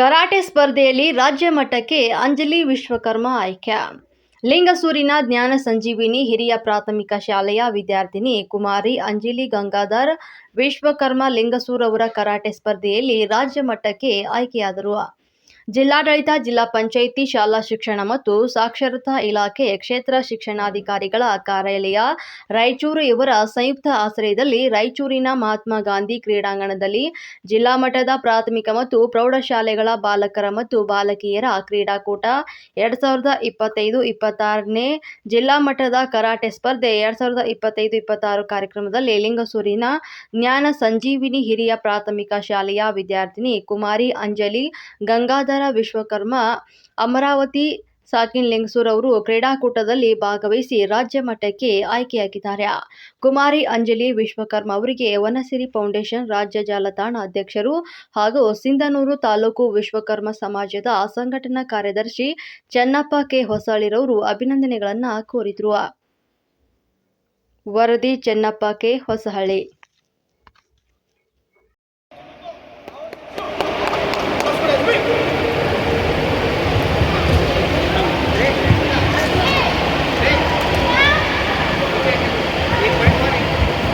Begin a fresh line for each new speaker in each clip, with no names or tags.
Karate ಸ್ಪರ್ಧೆಯಲ್ಲಿ ರಾಜ್ಯ ಮಟ್ಟಕ್ಕೆ ಅಂಜಲಿ ವಿಶ್ವಕರ್ಮ ಆಯ್ಕೆ. ಲಿಂಗಸೂರಿನ ಜ್ಞಾನ ಸಂಜೀವಿನಿ ಹಿರಿಯ ಪ್ರಾಥಮಿಕ ಶಾಲೆಯ ವಿದ್ಯಾರ್ಥಿನಿ ಕುಮಾರಿ ಅಂಜಲಿ ಗಂಗಾಧರ್ ವಿಶ್ವಕರ್ಮ ಲಿಂಗಸೂರವರ ಕರಾಟೆ ಸ್ಪರ್ಧೆಯಲ್ಲಿ ರಾಜ್ಯ ಮಟ್ಟಕ್ಕೆ ಆಯ್ಕೆಯಾದರು. ಜಿಲ್ಲಾಡಳಿತ, ಜಿಲ್ಲಾ ಪಂಚಾಯಿತಿ, ಶಾಲಾ ಶಿಕ್ಷಣ ಮತ್ತು ಸಾಕ್ಷರತಾ ಇಲಾಖೆ ಕ್ಷೇತ್ರ ಶಿಕ್ಷಣಾಧಿಕಾರಿಗಳ ಕಾರ್ಯಾಲಯ ರಾಯಚೂರು ಇವರ ಸಂಯುಕ್ತ ಆಶ್ರಯದಲ್ಲಿ ರಾಯಚೂರಿನ ಮಹಾತ್ಮ ಗಾಂಧಿ ಕ್ರೀಡಾಂಗಣದಲ್ಲಿ ಜಿಲ್ಲಾ ಮಟ್ಟದ ಪ್ರಾಥಮಿಕ ಮತ್ತು ಪ್ರೌಢಶಾಲೆಗಳ ಬಾಲಕರ ಮತ್ತು ಬಾಲಕಿಯರ ಕ್ರೀಡಾಕೂಟ ಎರಡ್ ಸಾವಿರದ ಇಪ್ಪತ್ತೈದು ಇಪ್ಪತ್ತಾರನೇ ಜಿಲ್ಲಾ ಮಟ್ಟದ ಕರಾಟೆ ಸ್ಪರ್ಧೆ ಎರಡ್ ಸಾವಿರದ ಇಪ್ಪತ್ತೈದು ಇಪ್ಪತ್ತಾರು ಕಾರ್ಯಕ್ರಮದಲ್ಲಿ ಲಿಂಗಸೂರಿನ ಜ್ಞಾನ ಸಂಜೀವಿನಿ ಹಿರಿಯ ಪ್ರಾಥಮಿಕ ಶಾಲೆಯ ವಿದ್ಯಾರ್ಥಿನಿ ಕುಮಾರಿ ಅಂಜಲಿ, ಗಂಗಾಧರ ವಿಶ್ವಕರ್ಮ ಅಮರಾವತಿ ಸಾಕಿನ್ ಲಿಂಗ್ಸೂರ್ ಅವರು ಕ್ರೀಡಾಕೂಟದಲ್ಲಿ ಭಾಗವಹಿಸಿ ರಾಜ್ಯ ಮಟ್ಟಕ್ಕೆ ಆಯ್ಕೆಯಾಗಿದ್ದಾರೆ. ಕುಮಾರಿ ಅಂಜಲಿ ವಿಶ್ವಕರ್ಮ ಅವರಿಗೆ ವನಸಿರಿ ಫೌಂಡೇಶನ್ ರಾಜ್ಯ ಜಾಲತಾಣ ಅಧ್ಯಕ್ಷರು ಹಾಗೂ ಸಿಂಧನೂರು ತಾಲೂಕು ವಿಶ್ವಕರ್ಮ ಸಮಾಜದ ಸಂಘಟನಾ ಕಾರ್ಯದರ್ಶಿ ಚೆನ್ನಪ್ಪ ಕೆ ಹೊಸಳಿರವರು ಅಭಿನಂದನೆಗಳನ್ನು ಕೋರಿದರು. ವರದಿ ಚೆನ್ನಪ್ಪ ಕೆ ಹೊಸಹಳ್ಳಿ.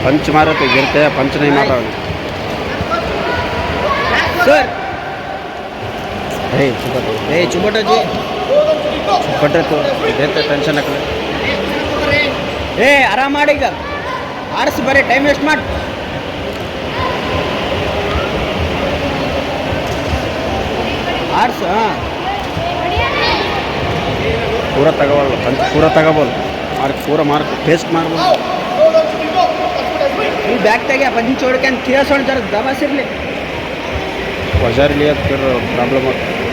पंच मारो तो गिरते हैं पंच नहीं मार रहा
ಸರ್
हे सुबह तो
ಏ ಚುಬಟಜಿ
पटे तो देते टेंशन हाकले
ಏ ಆರಾಮ್ ಮಾಡಿ ಈಗ ಆರಿಸಿ ಬರೀ ಟೈಮ್ ವೇಸ್ಟ್ ಮಾಡಿ ಆರ್ಸ್ ಹಾಂ
पूरा तगवल पंच पूरा तगबोल मार पूरा मार
ಬ್ಯಾಗ್ದಾಗೆ ಪಂಚ್ ಹೊಡ್ಕೊಂಡು ಕಿರಸೋಣ ಜರ ದಬಾಸಿರ್ಲಿ
ವಜಾರ್ಲಿ ಅದು ಪ್ರಾಬ್ಲಮ್ ಆಗ್ತದೆ